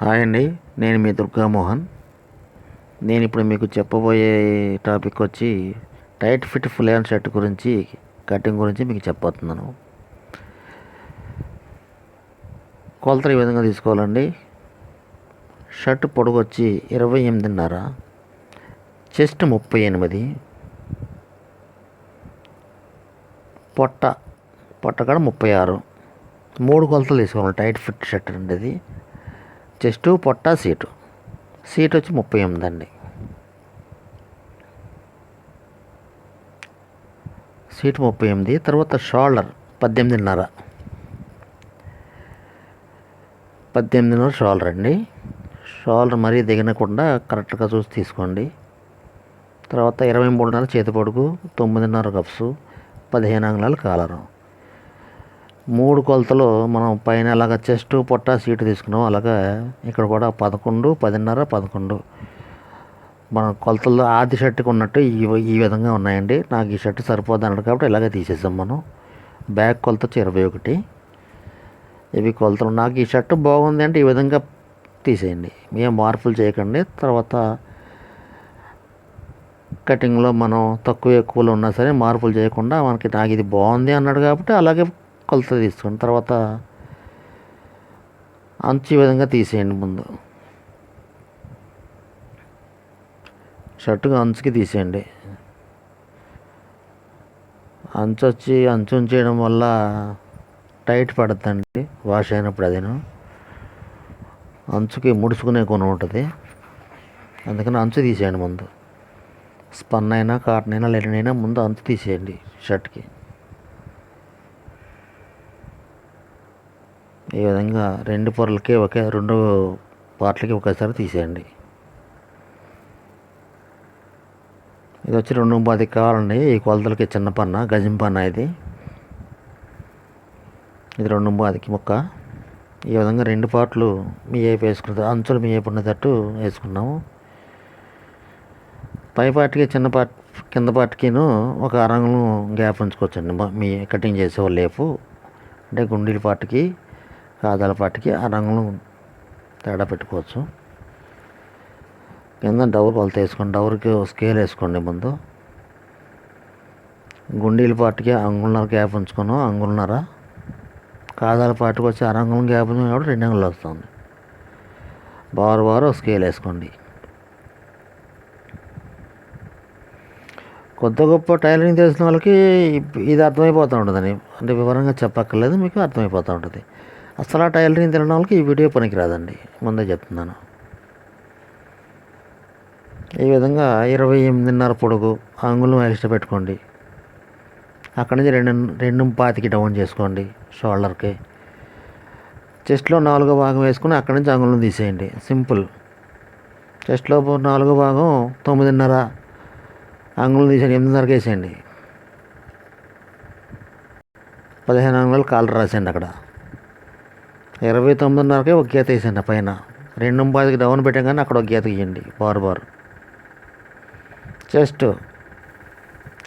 Hi అండి నేను మీ దుర్గామోహన్. నేను ఇప్పుడు మీకు చెప్పబోయే టాపిక్ వచ్చి tight fit full hand shirt గురించి కటింగ్ గురించి మీకు చెప్పబోతున్నాను. కొలతలు ఈ విధంగా తీసుకోవాలండి. షర్ట్ పొడుగు వచ్చి ఇరవై ఎనిమిదిన్నర చెస్ట్ ముప్పై ఎనిమిది పొట్ట పొట్ట కాడ ముప్పై ఆరు. మూడు కొలతలు తీసుకోవాలి టైట్ ఫిట్ షర్ట్ అండి ఇది చెస్టు పొట్ట సీటు. సీట్ వచ్చి ముప్పై ఎనిమిది అండి సీట్ ముప్పై ఎనిమిది తర్వాత షోల్డర్ పద్దెనిమిదిన్నర. పద్దెనిమిదిన్నర షోల్డర్ అండి. షోల్డర్ మరీ దిగనకుండా కరెక్ట్గా చూసి తీసుకోండి. తర్వాత ఇరవై మూడున్నర చేతి పొడుగు తొమ్మిదిన్నర కప్సు పదిహేను అంగుళాలు కాలరు. మూడు కొలతలు మనం పైన అలాగ చెస్ట్ పొట్ట సీటు తీసుకున్నాం. అలాగా ఇక్కడ కూడా పదకొండు పదిన్నర పదకొండు. మన కొలతల్లో ఆది షర్ట్కి ఉన్నట్టు ఈ ఈ విధంగా ఉన్నాయండి. నాకు ఈ షర్ట్ సరిపోదు అన్నాడు కాబట్టి ఇలాగే తీసేసాం మనం. బ్యాక్ కొలత వచ్చి ఇరవై ఒకటి. ఇవి కొలతలు నాకు ఈ షర్ట్ బాగుంది అంటే ఈ విధంగా తీసేయండి. ఏం మార్పులు చేయకండి. తర్వాత కటింగ్లో మనం తక్కువ ఎక్కువలో ఉన్నా సరే మార్పులు చేయకుండా మనకి నాకు ఇది బాగుంది అన్నాడు కాబట్టి అలాగే కొలత తీసుకుని తర్వాత అంచు ఈ విధంగా తీసేయండి ముందు. షర్టుగా అంచుకి తీసేయండి. అంచు వచ్చి అంచు ఉంచేయడం వల్ల టైట్ పడుతుందండి వాష్ అయినప్పుడు అదేను. అంచుకి ముడుచుకునే కొన ఉంటుంది. అందుకని అంచు తీసేయండి ముందు. స్పన్ అయినా కాటన్ అయినా లెనిన్ అయినా ముందు అంచు తీసేయండి షర్ట్కి. ఈ విధంగా రెండు పొరలకి ఒకే రెండు పార్ట్లకి ఒకేసారి తీసేయండి. ఇది వచ్చి రెండు పది కావాలండి. ఈ కొలతలకి చిన్న పన్న గజం పన్న ఇది. ఇది రెండు పాతికి ముక్క. ఈ విధంగా రెండు పార్ట్లు మీ వైపు వేసుకున్న అంచులు మీ వైపు ఉన్నట్టు వేసుకున్నాము. పై పాటికి చిన్న పార్ట్ కింద పార్ట్కిను ఒక అరంగులు గ్యాప్ ఉంచుకోవచ్చండి. మా- మీ కటింగ్ చేసేవాళ్ళు లేపు అంటే గుండీల పాటికి కాదాల పాటికి ఆ రంగులు తేడా పెట్టుకోవచ్చు. కింద డవర్ కొలత వేసుకోండి. డవర్కి స్కేల్ వేసుకోండి ముందు. గుండీల పాటికి అంగుళన్నర గ్యాప్ ఉంచుకున్నాం. అంగుళన్నర కాదాల పాటికి వచ్చి అరంగుళం గ్యాప్ ఉంది కాబట్టి రెండు అంగులు వస్తుంది. బారు బారు స్కేల్ వేసుకోండి. కొత్త గొప్ప టైలరింగ్ తెలిసిన వాళ్ళకి ఇది అర్థమైపోతూ ఉంటుందని అంటే వివరంగా చెప్పక్కర్లేదు మీకు అర్థమైపోతూ ఉంటుంది. అసలు ఆ టైలరింగ్ తెలియని వాళ్ళకి ఈ వీడియో పనికిరాదండి. ముందే చెప్తున్నాను. ఈ విధంగా ఇరవై ఎనిమిదిన్నర పొడుగు అంగుళం ఎక్స్ట్రా పెట్టుకోండి. అక్కడి నుంచి రెండు రెండు పాతికి డౌన్ చేసుకోండి షోల్డర్కి. చెస్ట్లో నాలుగో భాగం వేసుకుని అక్కడి నుంచి అంగుళం తీసేయండి. సింపుల్. చెస్ట్లో నాలుగో భాగం తొమ్మిదిన్నర అంగుళం తీసేయండి. ఎనిమిదిన్నరకు వేసేయండి. పదిహేను అంగుళాలు కాలు రాసేయండి అక్కడ. ఇరవై తొమ్మిదిన్నరకే ఒక గీత వేసేయండి పైన. రెండు పాతికి డౌన్ పెట్టాం కానీ అక్కడ ఒక గీత గీయండి. Bar bar. జస్ట్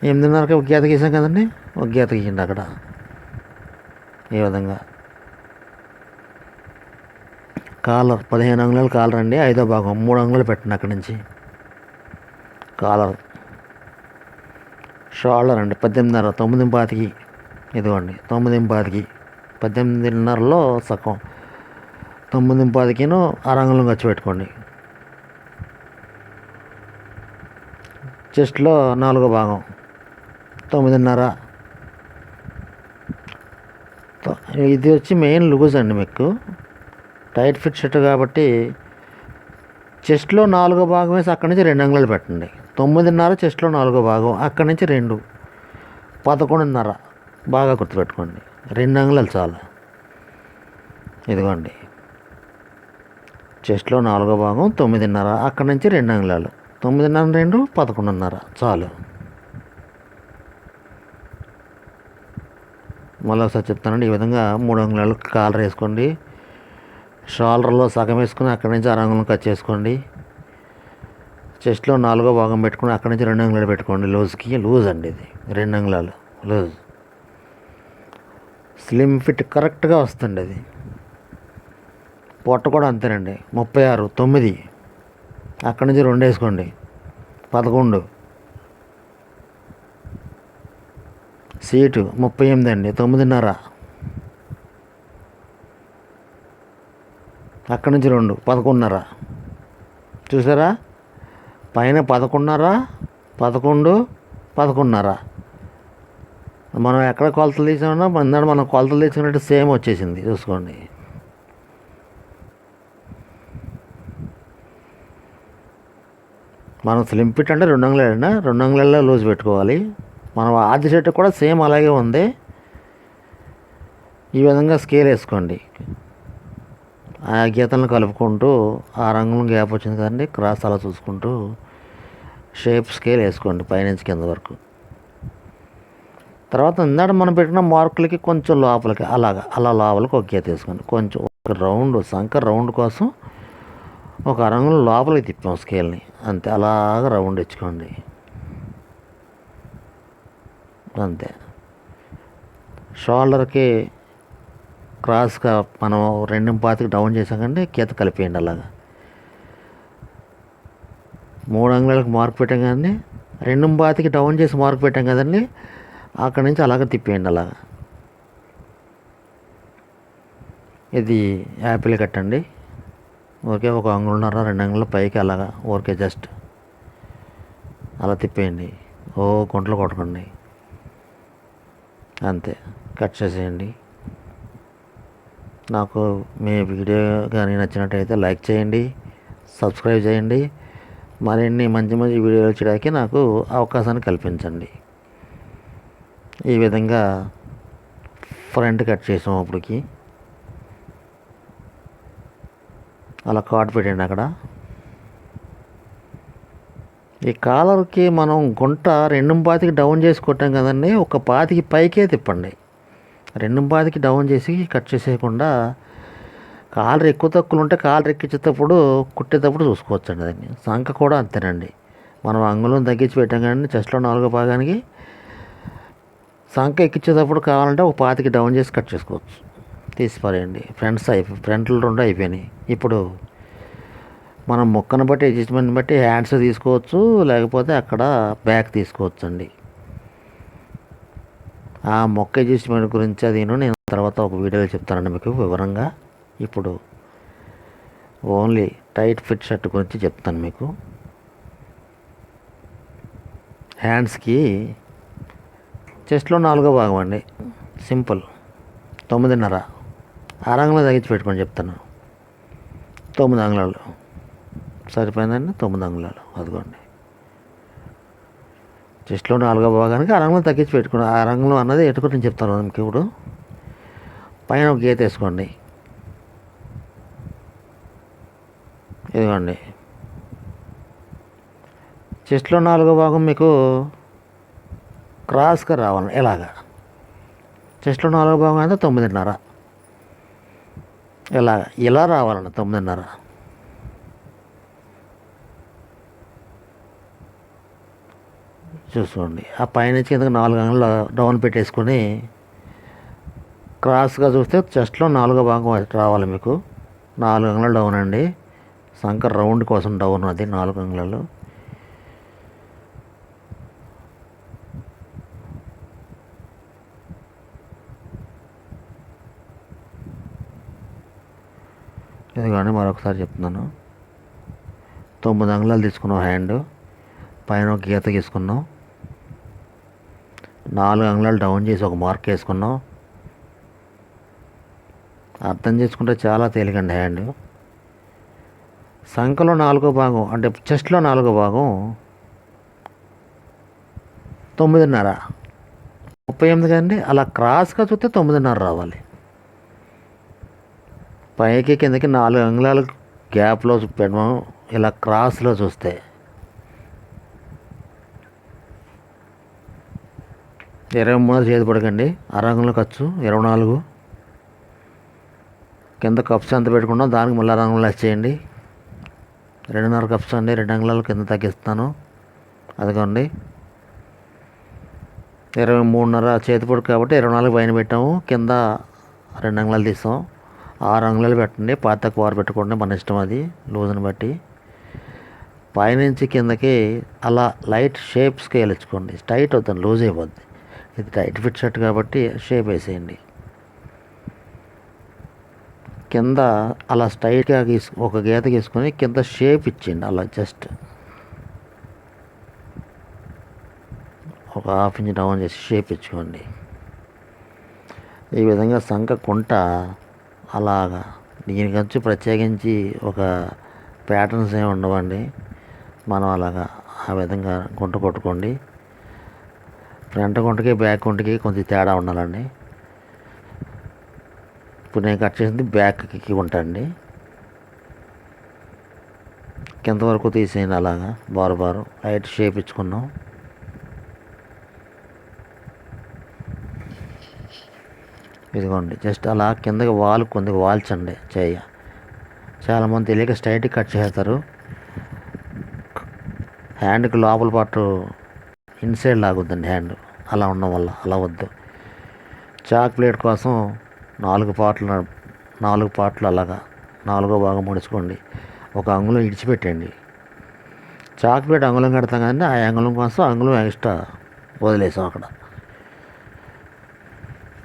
ఎనిమిదిన్నరకి ఒక గీత గీసాం కదండి? ఒక గీత గీయండి అక్కడ. ఈ విధంగా. కాలర్ పదిహేను అంగుళాలు కాలర్ అండి ఐదో భాగం. మూడు అంగుళాలు పెట్టండి అక్కడి నుంచి. కాలర్. షోల్డర్ అండి పద్దెనిమిదిన్నర తొమ్మిది పాతికి ఇదిగోండి తొమ్మిది పాతికి పద్దెనిమిదిన్నరలో సగం. తొమ్మిది పదికిను అరంగులం ఖర్చు పెట్టుకోండి చెస్ట్లో నాలుగో భాగం. తొమ్మిదిన్నర. ఇది వచ్చి మెయిన్ లూజ్ అండి మీకు. టైట్ ఫిట్ షర్ట్ కాబట్టి చెస్ట్లో నాలుగో భాగం వేసి అక్కడి నుంచి రెండు అంగుళాలు పెట్టండి. తొమ్మిదిన్నర చెస్ట్లో నాలుగో భాగం అక్కడి నుంచి రెండు. పదకొండున్నర. బాగా గుర్తుపెట్టుకోండి. రెండు అంగుళాలు చాలు. ఇదిగోండి. చెస్ట్లో నాలుగో భాగం తొమ్మిదిన్నర అక్కడి నుంచి రెండు అంగుళాలు. తొమ్మిదిన్నర రెండు పదకొండున్నర. చాలు. మళ్ళీ ఒకసారి చెప్తానండి ఈ విధంగా మూడు అంగుళాలు కాలర్ వేసుకోండి. షోల్డర్లో సగం వేసుకుని అక్కడి నుంచి ఆరు అంగుళం కట్ చేసుకోండి. చెస్ట్లో నాలుగో భాగం పెట్టుకుని అక్కడి నుంచి రెండు అంగుళాలు పెట్టుకోండి. లూజ్కి లూజ్ అండి ఇది. రెండు అంగుళాలు. లూజ్. స్లిమ్ ఫిట్ కరెక్ట్గా వస్తుంది అది. పొట్ట కూడా అంతేనండి. ముప్పై ఆరు తొమ్మిది. అక్కడి నుంచి రెండు వేసుకోండి. పదకొండు. సీటు ముప్పై ఎనిమిది అండి. తొమ్మిదిన్నర. అక్కడి నుంచి రెండు పదకొండున్నర. చూసారా? పైన పదకొండున్నర పదకొండు పదకొండున్నర. మనం ఎక్కడ కొలతలు తీసామన్నా ఇందాక మనం కొలతలు తీసుకున్నట్టు సేమ్ వచ్చేసింది చూసుకోండి. మనం స్లిమ్ ఫిట్ అంటే రెండు అంగుళాలైనా? రెండు అంగుళాల్లో లూజ్ పెట్టుకోవాలి. మనం ఆది షర్ట్ కూడా సేమ్ అలాగే ఉంది. ఈ విధంగా స్కేల్ వేసుకోండి. ఆ గీతలను కలుపుకుంటూ ఆ రంగులు గ్యాప్ వచ్చింది కదండి క్రాస్ అలా చూసుకుంటూ షేప్ స్కేల్ వేసుకోండి పైనుంచి కింద వరకు. తర్వాత ఇందాక మనం పెట్టిన మార్కులకి కొంచెం లోపలికి అలాగా అలా లోపలికి ఒక గీత వేసుకోండి కొంచెం ఒక రౌండ్ సంఖ రౌండ్ కోసం ఒక రంగుల లోపలికి తిప్పాం స్కేల్ని. అంతే అలాగ రౌండ్ ఇచ్చుకోండి అంతే. షోల్డర్కి క్రాస్గా మనం రెండు పాతికి డౌన్ చేసాకండి గీత కలిపేయండి అలాగా. మూడు అంగుళాలకు మార్క్ పెట్టాం కదండి రెండు పాతికి డౌన్ చేసి మార్క్ పెట్టాం కదండి అక్కడి నుంచి అలాగ తిప్పేయండి అలాగా. ఇది యాపిల్ కట్టండి. ఓకే ఒక అంగుళన్నర రెండు అంగుళాల పైకి అలాగా ఓకే జస్ట్ అలా తిప్పేయండి. ఓ కొంటలు కొట్టకండి. అంతే కట్ చేసేయండి. నాకు మీ వీడియో కానీ నచ్చినట్టయితే లైక్ చేయండి సబ్స్క్రైబ్ చేయండి. మరిన్ని మంచి మంచి వీడియోలు చేయడానికి నాకు అవకాశాన్ని కల్పించండి. ఈ విధంగా ఫ్రంట్ కట్ చేసాం అప్పటికి. అలా కాట్ పెట్టండి అక్కడ. ఈ కాలర్కి మనం గుంట రెండు పాతికి డౌన్ చేసి కొట్టాం కదండి ఒక పాతికి పైకే తిప్పండి. రెండు పాతికి డౌన్ చేసి కట్ చేసేయకుండా కాలర్ ఎక్కువ తక్కువలు ఉంటే కాలర్ ఎక్కించేటప్పుడు కుట్టేటప్పుడు చూసుకోవచ్చండి దాన్ని. సంఖ కూడా అంతేనండి. మనం అంగుళం తగ్గించి పెట్టాం కానీ చెస్ట్లో నాలుగో భాగానికి సంఖ ఎక్కించేటప్పుడు కావాలంటే ఒక పాతికి డౌన్ చేసి కట్ చేసుకోవచ్చు. తీసి పారేయండి ఫ్రంట్స్ అయిపోయి ఫ్రంట్లు రెండు అయిపోయినాయి. ఇప్పుడు మనం మొక్కను బట్టి అడ్జస్ట్మెంట్ బట్టి హ్యాండ్స్ తీసుకోవచ్చు లేకపోతే అక్కడ బ్యాక్ తీసుకోవచ్చు అండి ఆ మొక్క అడ్జస్ట్మెంట్ గురించి అది నేను తర్వాత ఒక వీడియోలో చెప్తానండి మీకు వివరంగా. ఇప్పుడు ఓన్లీ టైట్ ఫిట్ షర్ట్ గురించి చెప్తాను మీకు. హ్యాండ్స్కి చెస్ట్లో నాలుగో భాగం అండి. సింపుల్. తొమ్మిదిన్నర. ఆరంగంలో తగ్గించి పెట్టుకొని చెప్తాను. తొమ్మిది అంగుళాలు. సరిపోయిందండి? తొమ్మిది అంగుళాలు. అదిగోండి. చెస్ట్లో నాలుగో భాగానికి అరంగంలో తగ్గించి పెట్టుకోండి ఆ రంగులో అన్నది ఎటుకొని నేను చెప్తాను మీకు ఇప్పుడు. పైన ఒక గీత వేసుకోండి. ఇదిగోండి. చెస్ట్లో నాలుగో భాగం మీకు క్రాస్గా రావాలి. ఇలాగా చెస్ట్లో నాలుగో భాగం అయితే తొమ్మిదిన్నర. ఇలా ఇలా రావాలన్న తొమ్మిదిన్నర. చూసుకోండి. ఆ పైనుంచి కిందకి నాలుగు అంగులు డౌన్ పెట్టేసుకొని క్రాస్గా చూస్తే చెస్ట్లో నాలుగో భాగం రావాలి మీకు. నాలుగు అంగుళాలు డౌన్ అండి. సంకర్ రౌండ్ కోసం డౌన్ అది నాలుగు అంగుళాలు. కానీ మరొకసారి చెప్తున్నాను. తొమ్మిది అంగుళాలు తీసుకున్నాం హ్యాండ్ పైన ఒక గీత గీసుకున్నాం నాలుగు అంగుళాలు డౌన్ చేసి ఒక మార్క్ వేసుకున్నాం అర్థం చేసుకుంటే చాలా తేలికండి హ్యాండ్. సంఖలో నాలుగో భాగం అంటే చెస్ట్లో నాలుగో భాగం తొమ్మిదిన్నర. ముప్పై ఎనిమిది కండి అలా క్రాస్గా చూస్తే తొమ్మిదిన్నర రావాలి. పైకి కిందకి నాలుగు అంగుళాలు గ్యాప్లో పెట్టడం ఇలా క్రాస్లో చూస్తే. ఇరవై మూడు చేతి పడకండి. అరంగుల ఖర్చు ఇరవై నాలుగు. కింద కప్స్ ఎంత పెట్టుకున్నాం దానికి మళ్ళీ రంగులు వచ్చేయండి రెండున్నర కప్స్ అండి రెండు అంగుళాలు కింద తగ్గిస్తాను. అదిగోండి. ఇరవై మూడున్నర చేతి పొడి కాబట్టి ఇరవై నాలుగు పైన పెట్టాము. కింద రెండు అంగుళాలు తీస్తాం ఆరు అంగుళాలు పెట్టండి పాత కూర పెట్టుకోండి మన ఇష్టం అది లూజ్ని బట్టి. పైనుంచి కిందకి అలా లైట్ షేప్ స్కేల్ ఇచ్చుకోండి టైట్ అవుతుంది లూజ్ అయిపోద్ది. ఇది టైట్ ఫిట్ షర్ట్ కాబట్టి షేప్ వేసేయండి. కింద అలా స్ట్రైట్గా గీసు ఒక గీత గీసుకొని కింద షేప్ ఇచ్చేయండి అలా జస్ట్. ఒక హాఫ్ ఇంచ్ డౌన్ చేసి షేప్ ఇచ్చుకోండి. ఈ విధంగా సంఖ కుంట అలాగా. దీనికంచు ప్రత్యేకించి ఒక ప్యాటర్న్స్ ఏమి ఉండవండి. మనం అలాగా ఆ విధంగా గుంట కొట్టుకోండి. ఫ్రంట్ గుంటకి బ్యాక్ గుంటకి కొంచెం తేడా ఉండాలండి. ఇప్పుడు నేను కట్ చేసింది బ్యాక్కి గుంట కింద వరకు తీసేయండి అలాగా. బారు బారు. లైట్ షేప్ ఇచ్చుకున్నాం. ఇదిగోండి జస్ట్ అలా కిందకి వాల్ కొందకి వాల్చండి చేయ. చాలామంది తెలియక స్ట్రైట్గా కట్ చేస్తారు. హ్యాండ్కి లోపల పాటు ఇన్సైడ్ లాగుద్దండి హ్యాండ్ అలా ఉండడం వల్ల అలా వద్దు. చాక్లెట్ కోసం నాలుగు పాటలు నాలుగు పాటలు అలాగా నాలుగో భాగం ముడుచుకోండి. ఒక అంగుళం ఇడిచిపెట్టండి. చాక్లెట్ అంగుళం కడతాం కానీ ఆ అంగుళం కోసం అంగుళం ఎక్స్ట్రా వదిలేసాం అక్కడ.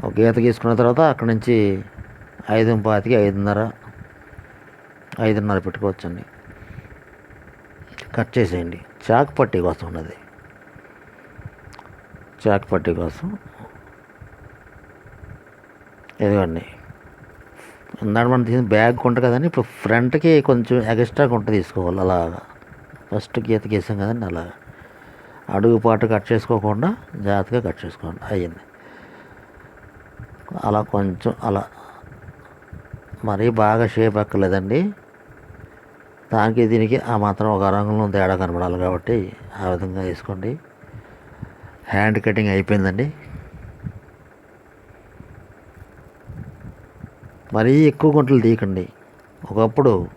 ఒక గీత గీసుకున్న తర్వాత అక్కడ నుంచి ఐదు పాతికి ఐదున్నర ఐదున్నర పెట్టుకోవచ్చండి. కట్ చేసేయండి. చాక్ పట్టీ కోసం ఉన్నది. చాక్ పట్టీ కోసం. ఇదిగోండి. ఇందాక మనం తీసిన బ్యాగ్ ఉంటుంది కదండి ఇప్పుడు ఫ్రంట్కి కొంచెం ఎక్స్ట్రా కొంట తీసుకోవాలి అలాగా. ఫస్ట్ గీత గీసాం కదండి అలాగా. అడుగు పాటు కట్ చేసుకోకుండా జాగ్రత్తగా కట్ చేసుకోండి. అయ్యింది. అలా కొంచెం అలా. మరీ బాగా షేప్ ఎక్కలేదండి దానికి దీనికి ఆ మాత్రం ఒక రంగులో తేడా కనబడాలి కాబట్టి ఆ విధంగా వేసుకోండి. హ్యాండ్ కటింగ్ అయిపోయిందండి. మరీ ఎక్కువ గుంటలు తీయకండి. ఒకప్పుడు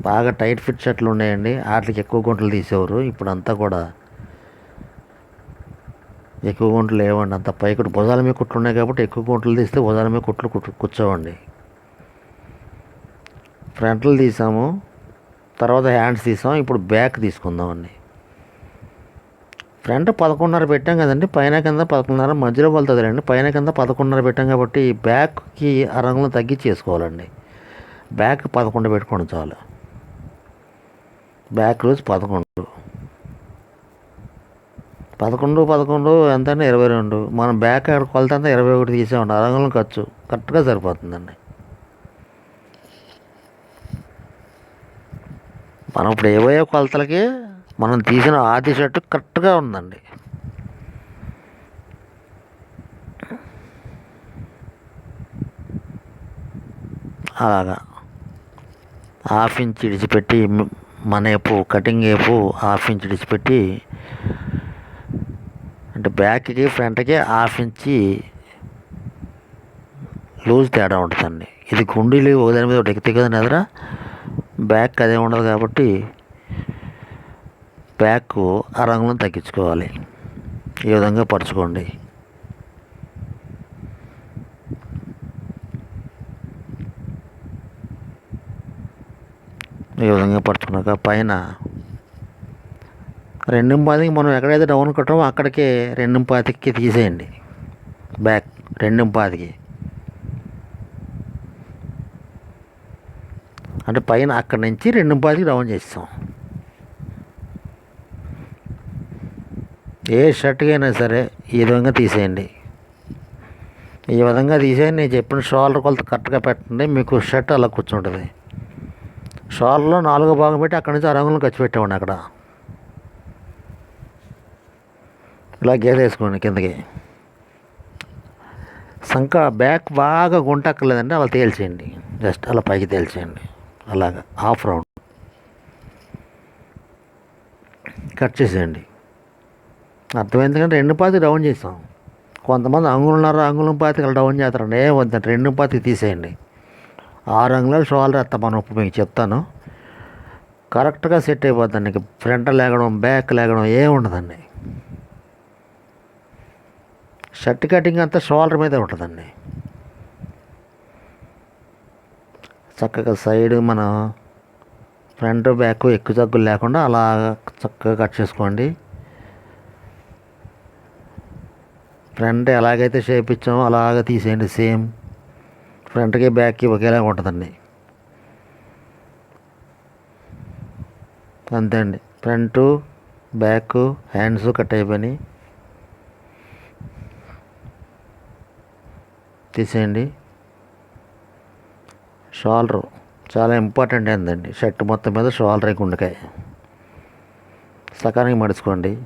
బాగా టైట్ ఫిట్ షర్ట్లు ఉన్నాయండి వాటికి ఎక్కువ గుంటలు తీసేవారు. ఇప్పుడు అంతా కూడా ఎక్కువ గుంటలు లేవండి. అంత పైకి భుజాల మీద కుట్లు ఉన్నాయి కాబట్టి ఎక్కువ గుంటలు తీస్తే భుజాల మీద కుట్లు కూర్చోవండి. ఫ్రంట్లు తీసాము తర్వాత హ్యాండ్స్ తీసాం ఇప్పుడు బ్యాక్ తీసుకుందామండి. ఫ్రంట్ పదకొండున్నర పెట్టాం కదండి పైన కింద పదకొండున్నర మధ్యలో వెళ్తుందండి పైన కింద పదకొండున్నర పెట్టాం కాబట్టి బ్యాక్కి ఆ రంగులను తగ్గించి చేసుకోవాలండి. బ్యాక్ పదకొండు పెట్టుకోండి చాలు. బ్యాక్ రోజు పదకొండు. పదకొండు పదకొండు ఎంత ఇరవై రెండు. మనం బ్యాక్ అక్కడ కొలత అంతా ఇరవై ఒకటి తీసామండి ఆ ఖర్చు. కరెక్ట్గా సరిపోతుందండి. మనం ఇప్పుడు ఏవయో కొలతలకి మనం తీసిన ఆది షర్టు కరెక్ట్గా ఉందండి. అలాగా. హాఫ్ ఇంచ్ ఇడిచిపెట్టి మ్- మన కటింగ్ వేపు హాఫ్ ఇంచ్ ఇడిచిపెట్టి అంటే బ్యాక్కి ఫ్రంట్కి హాఫ్ ఇంచి లూజ్ తేడా ఉంటుందండి. ఇది గుండీలు ఒకదాని మీద ఒకటి ఎక్కితే కదండి ఎదురా బ్యాక్ అదే ఉండదు కాబట్టి బ్యాక్ ఆ రంగులను తగ్గించుకోవాలి. ఈ విధంగా పరుచుకోండి. ఈ విధంగా పరుచుకున్నాక పైన రెండు పాతికి మనం ఎక్కడైతే డౌన్ కొట్టామో అక్కడికి రెండు పాతికి తీసేయండి. బ్యాక్ రెండు పాతికి అంటే పైన అక్కడి నుంచి రెండు పాతికి డౌన్ చేస్తాం. ఏ షర్ట్కైనా సరే ఈ విధంగా తీసేయండి. ఈ విధంగా తీసేయండి. నేను చెప్పిన షోల్డర్ కొలత కరెక్ట్గా పెట్టండి. మీకు షర్ట్ అలా కూర్చుంటుంది. షోల్డర్లో నాలుగో భాగం పెట్టి అక్కడి నుంచి ఆ రంగులను ఖర్చు పెట్టేవాడిని అక్కడ. ఇలా గీత వేసుకోండి కిందకి. సంక బ్యాక్ బాగా గుంటక్కర్లేదండి అలా తేల్చేయండి. జస్ట్ అలా పైకి తేల్చేయండి. అలాగా హాఫ్ రౌండ్. కట్ చేసేయండి. అర్థమైంది కంటే రెండు పాతికి డౌన్ చేసాం. కొంతమంది అంగులున్నర అంగుళం పాతికి అలా డౌన్ చేస్తారండి. ఏ వద్దంటే రెండు పాతికి తీసేయండి. ఆరు అంగుళాలు షోల్ రెత్తమని ఉప్పు మీకు చెప్తాను. కరెక్ట్గా సెట్ అయిపోద్దండి. ఫ్రంట్ లేగడం బ్యాక్ లేగడం ఏం ఉండదండి. షర్ట్ కటింగ్ అంతా షోల్డర్ మీద ఉంటుందండి. చక్కగా సైడ్ మన ఫ్రంట్ బ్యాక్ ఎక్కువ తగ్గులు లేకుండా అలా చక్కగా కట్ చేసుకోండి. ఫ్రంట్ ఎలాగైతే షేప్ ఇచ్చామో అలాగ తీసేయండి సేమ్. ఫ్రంట్కి బ్యాక్కి ఒకేలాగా ఉంటుందండి. అంతే అండి. ఫ్రంట్ బ్యాక్ హ్యాండ్స్ కట్ అయిపోయినాయి. తీసేయండి. షోల్డర్ చాలా ఇంపార్టెంట్ ఏందండి. షర్ట్ మొత్తం మీద షాలరే గుండెకాయ. సకానికి మడుచుకోండి.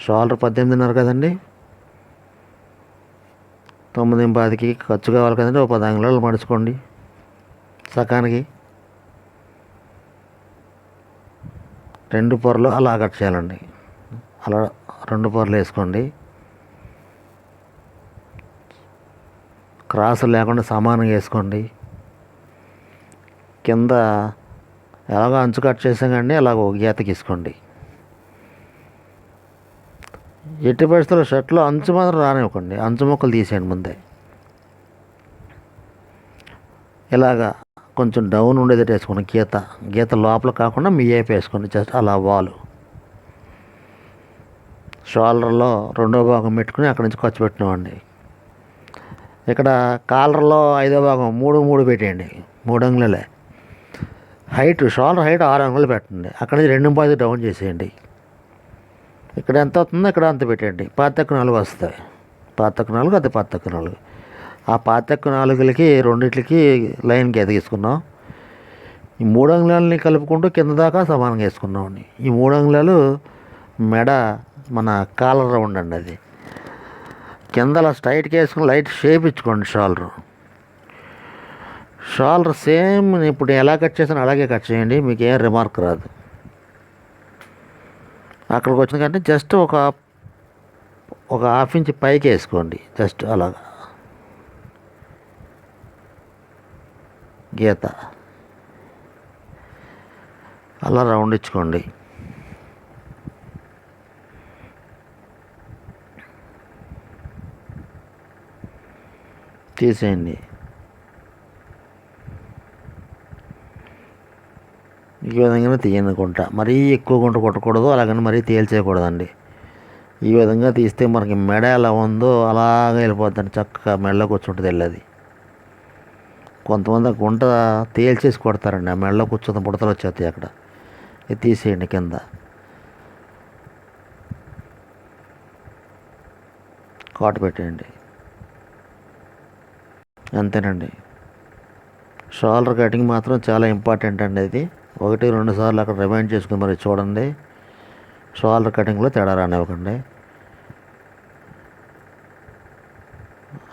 షోల్డర్ పద్దెనిమిదిన్నర కదండి? తొమ్మిది పాతికి ఖర్చు కావాలి కదండి. ఒక పది అంగుళాలు మడుచుకోండి. సకానికి రెండు పొరలు అలా కట్ చేయాలండి. అలా రెండు పొరలు వేసుకోండి. క్రాస్ లేకుండా సమానంగా వేసుకోండి కింద ఎలాగో అంచు కట్ చేసాం కానీ అలాగ ఒక గీత గీసుకోండి. ఎట్టి పరిస్థితుల్లో షర్ట్లో అంచు మాత్రం రానివ్వకండి. అంచు ముక్కలు తీసేయండి ముందే. ఇలాగా కొంచెం డౌన్ ఉండేది వేసుకోండి గీత. గీత లోపల కాకుండా మీ వైపు వేసుకోండి. జస్ట్ అలా వాలు. షోల్డర్లో రెండో భాగం పెట్టుకుని అక్కడి నుంచి ఖర్చు పెట్టినామండి ఇక్కడ కాలర్లో ఐదో భాగం మూడు మూడు పెట్టేయండి మూడు అంగుళాలే. హైట్ షోల్డర్ హైట్ ఆరు అంగుళాలు పెట్టండి. అక్కడ నుంచి రెండు పాతి డౌన్ చేసేయండి. ఇక్కడ ఎంత అవుతుందో ఇక్కడ అంత పెట్టండి పాతకు నాలుగు వస్తాయి. పాతక్కు నాలుగు అది పాతక్క నాలుగు. ఆ పాతకు నాలుగులకి రెండిట్లకి లైన్కి తీసుకున్నాం ఈ మూడు అంగుళాలని కలుపుకుంటూ కింద దాకా సమానంగా వేసుకున్నామండి ఈ మూడు అంగుళాలు మెడ మన కాలర్ రౌండ్ అండి అది. కిందలా స్ట్రైట్గా వేసుకుని లైట్ షేప్ ఇచ్చుకోండి షోల్డర్. షాలర్ సేమ్ ఇప్పుడు ఎలా కట్ చేసినా అలాగే కట్ చేయండి మీకు ఏం రిమార్క్ రాదు. అక్కడికి వచ్చిన కంటే జస్ట్ ఒక ఒక హాఫ్ ఇంచ్ పైకి వేసుకోండి జస్ట్ అలాగా. గీత. అలా రౌండ్ ఇచ్చుకోండి. తీసేయండి ఈ విధంగానే తీయనుకుంటా. మరీ ఎక్కువ గుంట కొట్టకూడదు అలాగని మరీ తేల్చేయకూడదండి. ఈ విధంగా తీస్తే మనకి మెడ ఎలా ఉందో అలాగ వెళ్ళిపోద్దండి. చక్కగా మెడలోకి కూర్చుంటుంది వెళ్ళేది కొంతమంది గుంట తేల్చేసి కొడతారండి. ఆ మెడలో కూర్చొని బుడతలు వచ్చేస్తాయి అక్కడ. ఇది తీసేయండి కింద. కాటు పెట్టేయండి. అంతేనండి. షోల్డర్ కటింగ్ మాత్రం చాలా ఇంపార్టెంట్ అండి అది ఒకటి రెండు సార్లు అక్కడ రిమైండ్ చేసుకుని మరి చూడండి. షోల్డర్ కటింగ్లో తేడా రానివ్వకండి.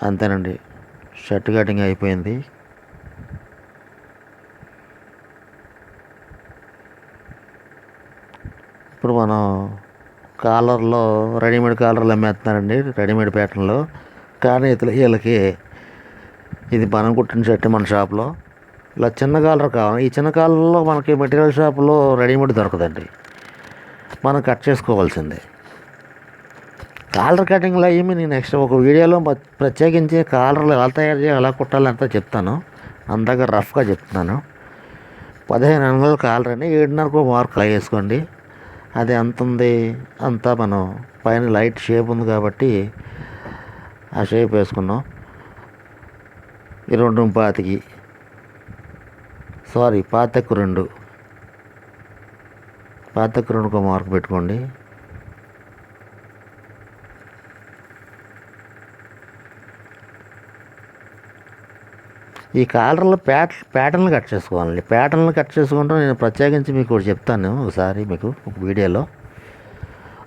అంతేనండి. షర్ట్ కటింగ్ అయిపోయింది. ఇప్పుడు మనం కాలర్లో రెడీమేడ్ కాలర్లు అమ్మేస్తున్నారండి. రెడీమేడ్ ప్యాటర్న్లో. కానీ ఇతర వీళ్ళకి ఇది బనం కుట్టిన షర్ట్ మన షాప్లో. ఇలా చిన్న కాలర్ కావాలి ఈ చిన్న కాలర్లో మనకి మెటీరియల్ షాప్లో రెడీమేడ్ దొరకదండి. మనం కట్ చేసుకోవాల్సిందే. కాలర్ కటింగ్లో అయ్యి నేను నెక్స్ట్ ఒక వీడియోలో ప్రత్యేకించి కాలర్లు ఎలా తయారు చేయాలి ఎలా కుట్టాలి అంతా చెప్తాను. అందాక రఫ్గా చెప్తున్నాను. పదిహేను అంగుళాల కాలర్ అని ఏడున్నరకు మార్క్ వేసుకోండి. అది ఎంత ఉంది అంతా మనం పైన లైట్ షేప్ ఉంది కాబట్టి ఆ షేప్ వేసుకున్నాం. రెండు పాతికి. సారీ పాతకు రెండు. పాతకు రెండుకో మార్క్ పెట్టుకోండి. ఈ కాలర్లో ప్యాట్ ప్యాటర్న్లు కట్ చేసుకోవాలండి. ప్యాటర్న్లు కట్ చేసుకుంటూ నేను ప్రత్యేకించి మీకు ఒకటి చెప్తాను ఒకసారి మీకు ఒక వీడియోలో.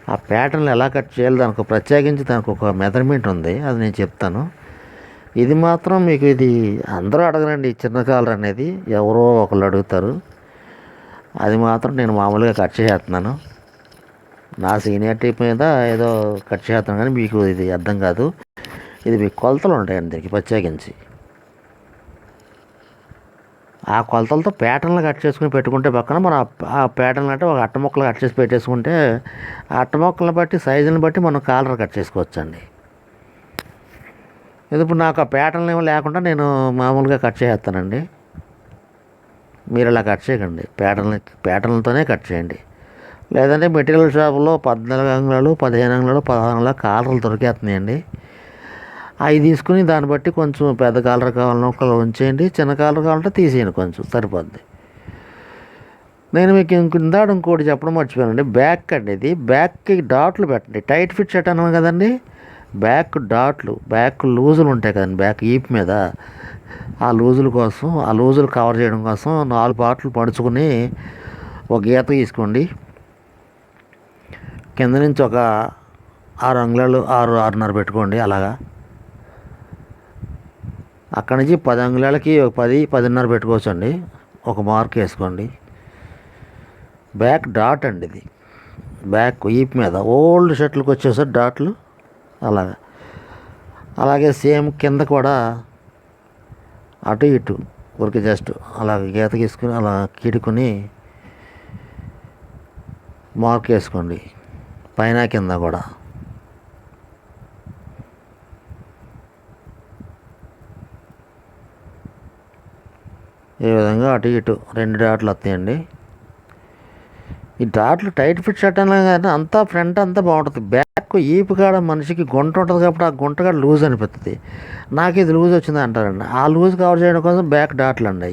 ఆ ప్యాటర్న్లు ఎలా కట్ చేయాలి దానికి ప్రత్యేకించి దానికి ఒక మెజర్మెంట్ ఉంది అది నేను చెప్తాను. ఇది మాత్రం మీకు ఇది అందరూ అడగరండి చిన్న కాలర్ అనేది. ఎవరో ఒకళ్ళు అడుగుతారు. అది మాత్రం నేను మామూలుగా కట్ చేసేస్తున్నాను. నా సీనియారిటీ మీద ఏదో కట్ చేస్తున్నాను కానీ మీకు ఇది అర్థం కాదు. ఇది మీకు కొలతలు ఉంటాయండి దీనికి ప్రత్యేకించి. ఆ కొలతలతో ప్యాటర్న్లు కట్ చేసుకుని పెట్టుకుంటే పక్కన మనం ఆ- ఆ ప్యాటర్న్ అంటే ఒక అట్ట ముక్కలు కట్ చేసి పెట్టేసుకుంటే ఆ అట్ట మొక్కలను బట్టి సైజుని బట్టి మనం కాలర్ కట్ చేసుకోవచ్చండి. ఇప్పుడు నాకు ఆ ప్యాటర్న్ ఏమో లేకుండా నేను మామూలుగా కట్ చేస్తానండి మీరు ఇలా కట్ చేయకండి. ప్యాటర్న్ ప్యాటర్న్లతోనే కట్ చేయండి. లేదంటే మెటీరియల్ షాపులో పద్నాలుగు అంగుళాలు పదిహేను అంగుళాలు పదహారు అంగుళాలు కాలర్లు దొరికేస్తున్నాయండి. అవి తీసుకుని దాన్ని బట్టి కొంచెం పెద్ద కాలర్ కావాలన్నా ఒకళ్ళు ఉంచేయండి. చిన్న కాలర్ కావాలంటే తీసేయండి కొంచెం సరిపోద్ది. నేను మీకు ఇంక ఇందాడు ఇంకోటి చెప్పడం మర్చిపోయానండి. బ్యాక్ అండి ఇది. బ్యాక్కి డాట్లు పెట్టండి. టైట్ ఫిట్ షర్ట్ అన్నాను కదండి. బ్యాక్ డాట్లు బ్యాక్ లూజులు ఉంటాయి కదండి బ్యాక్ ఈప్ మీద. ఆ లూజుల కోసం ఆ లూజులు కవర్ చేయడం కోసం నాలుగు పాటలు పడుచుకుని ఒక గీత తీసుకోండి. కింద నుంచి ఒక ఆరు అంగుళాలు ఆరు ఆరున్నర పెట్టుకోండి అలాగా. అక్కడి నుంచి పది అంగుళాలకి ఒక పది పదిన్నర పెట్టుకోవచ్చండి. ఒక మార్క్ వేసుకోండి. బ్యాక్ డాట్ అండి ఇది. బ్యాక్ ఈప్ మీద. ఓల్డ్ షర్ట్లకు వచ్చేసరి డాట్లు అలాగా. అలాగే సేమ్ కింద కూడా అటు ఇటు ఊరికి జస్ట్ అలా గీత గీసుకుని అలా కీడుకుని మార్క్ వేసుకోండి పైన కింద కూడా. ఈ విధంగా అటు ఇటు రెండు డాట్లు వస్తాయండి. ఈ డాట్లు టైట్ ఫిట్ షర్ట్ అన్నా కానీ అంతా ఫ్రంట్ అంతా బాగుంటుంది. బ్యాక్ ఈపు కాడ మనిషికి గుంట ఉంటుంది కాబట్టి ఆ గుంట కాడ లూజ్ అనిపిస్తుంది నాకు ఇది లూజ్ వచ్చింది అంటారండి. ఆ లూజ్ కవర్ చేయడం కోసం బ్యాక్ డాట్లు అండి.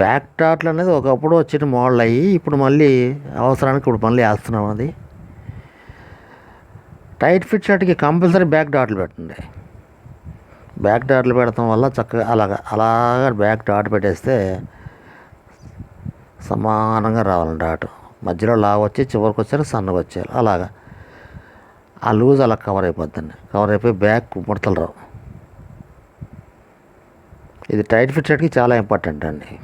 బ్యాక్ డాట్లు అనేది ఒకప్పుడు వచ్చిన మోడల్ అయ్యి ఇప్పుడు మళ్ళీ అవసరానికి ఇప్పుడు మళ్ళీ వేస్తున్నాం అది. టైట్ ఫిట్ షర్ట్కి కంపల్సరీ బ్యాక్ డాట్లు పెట్టండి. బ్యాక్ డాట్లు పెడతాం వల్ల చక్కగా అలాగా అలాగా బ్యాక్ డాట్ పెట్టేస్తే సమానంగా రావాలండి డాట్ మధ్యలో లావు వచ్చి చివరికి వచ్చారు సన్నగా వచ్చేయాలి. అలాగా. ఆ లూజ్ అలా కవర్ అయిపోద్దండి. కవర్ అయిపోయి బ్యాక్ ముడతలు రావు. ఇది టైట్ ఫిట్ చాలా ఇంపార్టెంట్ అండి.